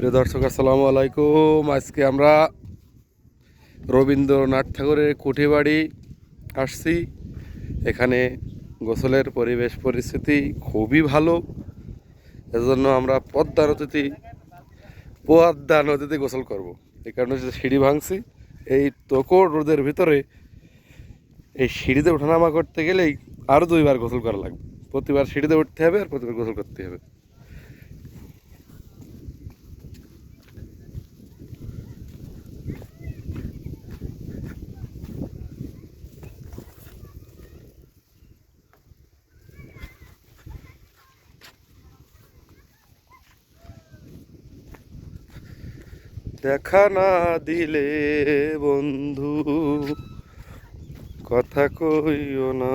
প্রিয় দর্শক, আসসালামু আলাইকুম। আজকে আমরা রবীন্দ্রনাথ ঠাকুরের কুঠিবাড়ি আসছি। এখানে গোসলের পরিবেশ, পরিস্থিতি খুবই ভালো। এজন্য আমরা পদ্মা নদীতে পোয়াদ্দা নদীতে গোসল করব। এই কারণে সিঁড়ি ভাঙছি, এই তকর রোদের ভিতরে এই সিঁড়িতে ওঠানামা করতে গেলেই আরও দুইবার গোসল করা লাগবে। প্রতিবার সিঁড়িতে উঠতে হবে আর প্রতিবার গোসল করতে হবে। দেখা না দিলে বন্ধু কথা কইও না।